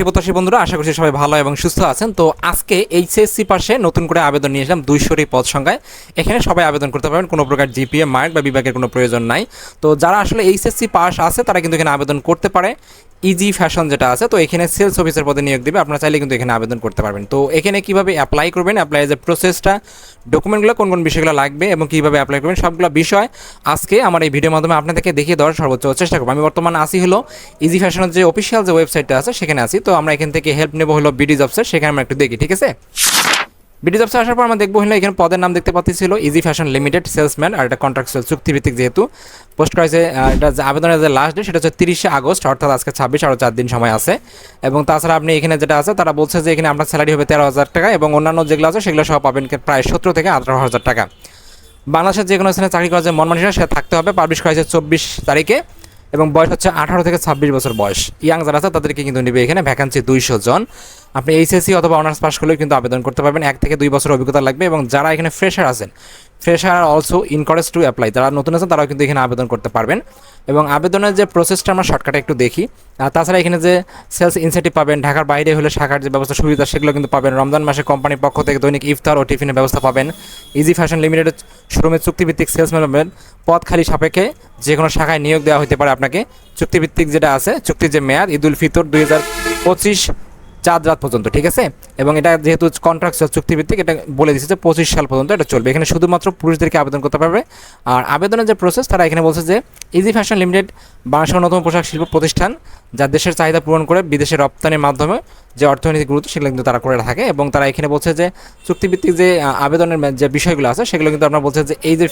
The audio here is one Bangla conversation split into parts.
চাকরি প্রত্যাশী বন্ধুরা, আশা করছি সবাই ভালো এবং সুস্থ আছেন। তো আজকে এইচএসসি পাশে নতুন করে আবেদন নিয়ে এসলাম দুইশোটি পদ সংখ্যায়। এখানে সবাই আবেদন করতে পারবেন, কোনো প্রকার জিপিএ, মার্ক বা বিভাগের কোনো প্রয়োজন নাই। তো যারা আসলে এইচএসসি পাস আছে, তারা কিন্তু এখানে আবেদন করতে পারে। ইজি ফ্যাশন যেটা আছে, তো এখানে সেলস অফিসের পদে নিয়োগ দেবে, আপনারা চাইলে কিন্তু এখানে আবেদন করতে পারবেন। তো এখানে কীভাবে অ্যাপ্লাই করবেন অ্যাপ্লাই যে প্রসেসটা ডকুমেন্টগুলো কোন কোন বিষয়গুলো লাগবে এবং কীভাবে অ্যাপ্লাই করবেন, সবগুলো বিষয় আজকে আমার এই ভিডিওর মাধ্যমে আপনাদেরকে দেখিয়ে দেওয়ার সর্বোচ্চ চেষ্টা করব। আমি বর্তমানে আসি হলো ইজি ফ্যাশনের যে অফিসিয়াল যে ওয়েবসাইটটা আছে, সেখানে আছি। তো আমরা এখান থেকে হেল্প নেব হলো বিডি জবসের সেখানে আমরা একটু দেখি, ঠিক আছে? বিডি জবসে আসার পর আমরা দেখব হলো এখানে পদের নাম দেখতে পাচ্ছি ছিল ইজি ফ্যাশন লিমিটেড সেলসম্যান আর এটা কন্ট্রাকচুয়াল চুক্তিভিত্তিক যেহেতু। পোস্ট করেছে এটা আবেদনের যে লাস্ট ডেট সেটা হচ্ছে তিরিশে আগস্ট, অর্থাৎ আজকে ছাব্বিশ আরও চার দিন সময় আছে। এবং তাছাড়া আপনি এখানে যেটা আছে, তারা বলছে যে এখানে আপনার স্যালারি হবে তেরো হাজার টাকা এবং অন্যান্য যেগুলো আছে, সেগুলো সহ পাবেন প্রায় সতেরো থেকে আঠারো হাজার টাকা। বাংলাদেশের যে কোনো স্থানে চাকরি করার যে মন মানুষরা সেটা থাকতে হবে। পাবলিশ করা হয়েছে চব্বিশ তারিখে। এবং বয়স হচ্ছে আঠারো থেকে ছাব্বিশ বছর বয়স। ইয়াং যারা আছে, তাদেরকে কিন্তু নিবে এখানে ভ্যাকান্সি দুইশো জন। আপনি এইচএসসি অথবা অনার্স পাস করলেও কিন্তু আবেদন করতে পারবেন। এক থেকে দুই বছর অভিজ্ঞতা লাগবে এবং যারা এখানে ফ্রেশার আছেন fresher also encourage to apply তারা নতুন আছেন, তারাও কিন্তু এখানে আবেদন করতে পারবেন। এবং আবেদনের যে প্রসেসটা আমরা শর্টকাটে একটু দেখি। আর তাছাড়া এখানে যে সেলস ইনসেন্টিভ পাবেন, ঢাকার বাইরে হলে শাখার যে ব্যবস্থা সুবিধা, সেগুলো কিন্তু পাবেন। রমজান মাসে কোম্পানির পক্ষ থেকে দৈনিক ইফতার ও টিফিনের ব্যবস্থা পাবেন। ইজি ফ্যাশন লিমিটেড শোরুমের চুক্তিভিত্তিক সেলসম্যান পাবেন পদ খালি সাপেক্ষে যে কোনো শাখায় নিয়োগ দেওয়া হতে পারে আপনাকে। চুক্তিভিত্তিক যেটা আছে, চুক্তির যে মেয়াদ ঈদুল ফিতর দুই হাজার পঁচিশ চাঁদ রাত পর্যন্ত, ঠিক আছে? এবং এটা যেহেতু কন্ট্রাক্ট চুক্তিভিত্তিক, এটা বলে দিচ্ছে যে পঁচিশ সাল পর্যন্ত এটা চলবে। এখানে শুধুমাত্র পুরুষদেরকে আবেদন করতে পারবে। আর আবেদনের যে প্রসেস তারা এখানে বলছে যে ইজি ফ্যাশন লিমিটেড বাংলাদেশের অন্যতম পোশাক শিল্প প্রতিষ্ঠান, যা দেশের চাহিদা পূরণ করে বিদেশে রপ্তানির মাধ্যমে যে অর্থনৈতিক গুরুত্ব সেগুলো কিন্তু তারা করে থাকে এবং তারা এখানে বলছে যে চুক্তিভিত্তিক যে আবেদনের যে বিষয়গুলো আছে সেগুলো কিন্তু আপনারা বলছে যে এই যে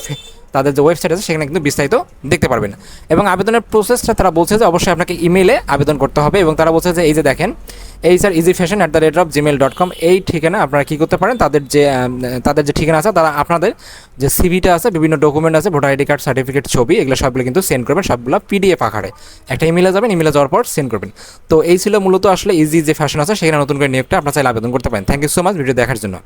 তাদের যে ওয়েবসাইট আছে সেখানে কিন্তু বিস্তারিত দেখতে পারবেন। এবং আবেদনের প্রসেসটা তারা বলছে যে অবশ্যই আপনাকে ইমেলে আবেদন করতে হবে এবং তারা বলছে যে এই যে দেখেন, এই sir Easy Fashion at the rate of Gmail dot com এই ঠিকানা আপনারা কী করতে পারেন, তাদের যে তাদের যে ঠিকানা আছে তারা আপনাদের যে সিভিটা আছে, বিভিন্ন ডকুমেন্ট আছে ভোটার আইডি কার্ড সার্টিফিকেট ছবি, এগুলো সবগুলো কিন্তু সেন্ড করবেন, সবগুলো পিডিএফ আকারে। একটা ইমেলে যাবেন ইমেলে যাওয়ার পর সেন্ড করবেন। তো এই ছিল মূলত আসলে ইজি যে ফ্যাশন আছে সেখানে নতুন করে নিয়োগটা আপনার চাইলে আবেদন করতে পারেন। Thank you so much video দেখার জন্য।